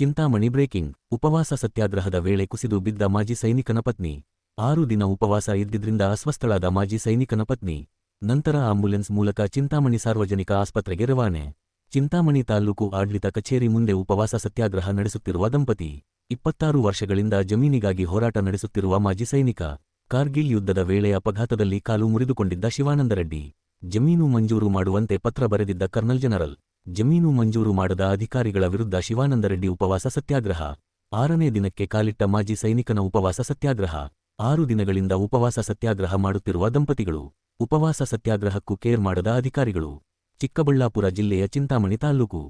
Chintamani breaking, ಉಪವಾಸ ಸತ್ಯಾಗ್ರಹದ ವೇಳೆ ಕುಸಿದು ಬಿದ್ದ ಮಾಜಿ ಸೈನಿಕನ ಪತ್ನಿ. ಆರು ದಿನ ಉಪವಾಸ ಇದ್ದಿದ್ರಿಂದ ಅಸ್ವಸ್ಥಳಾದ ಮಾಜಿ ಸೈನಿಕನ ಪತ್ನಿ. ನಂತರ ಆಂಬ್ಯುಲೆನ್ಸ್ ಮೂಲಕ ಚಿಂತಾಮಣಿ ಸಾರ್ವಜನಿಕ ಆಸ್ಪತ್ರೆಗೆ ರವಾನೆ. ಚಿಂತಾಮಣಿ ತಾಲ್ಲೂಕು ಆಡಳಿತ ಕಚೇರಿ ಮುಂದೆ ಉಪವಾಸ ಸತ್ಯಾಗ್ರಹ ನಡೆಸುತ್ತಿರುವ ದಂಪತಿ. ಇಪ್ಪತ್ತಾರು ವರ್ಷಗಳಿಂದ ಜಮೀನಿಗಾಗಿ ಹೋರಾಟ ನಡೆಸುತ್ತಿರುವ ಮಾಜಿ ಸೈನಿಕ. ಕಾರ್ಗಿಲ್ ಯುದ್ಧದ ವೇಳೆ ಅಪಘಾತದಲ್ಲಿ ಕಾಲು ಮುರಿದುಕೊಂಡಿದ್ದ ಶಿವಾನಂದರೆಡ್ಡಿ ಜಮೀನು ಮಂಜೂರು ಮಾಡುವಂತೆ ಪತ್ರ ಬರೆದಿದ್ದ ಕರ್ನಲ್ ಜನರಲ್. ಜಮೀನು ಮಂಜೂರು ಮಾಡದ ಅಧಿಕಾರಿಗಳ ವಿರುದ್ಧ ಶಿವಾನಂದರೆಡ್ಡಿ ಉಪವಾಸ ಸತ್ಯಾಗ್ರಹ. ಆರನೇ ದಿನಕ್ಕೆ ಕಾಲಿಟ್ಟ ಮಾಜಿ ಸೈನಿಕನ ಉಪವಾಸ ಸತ್ಯಾಗ್ರಹ. ಆರು ದಿನಗಳಿಂದ ಉಪವಾಸ ಸತ್ಯಾಗ್ರಹ ಮಾಡುತ್ತಿರುವ ದಂಪತಿಗಳು. ಉಪವಾಸ ಸತ್ಯಾಗ್ರಹಕ್ಕೂ ಕೇರ್ ಮಾಡದ ಅಧಿಕಾರಿಗಳು. ಚಿಕ್ಕಬಳ್ಳಾಪುರ ಜಿಲ್ಲೆಯ ಚಿಂತಾಮಣಿ ತಾಲ್ಲೂಕು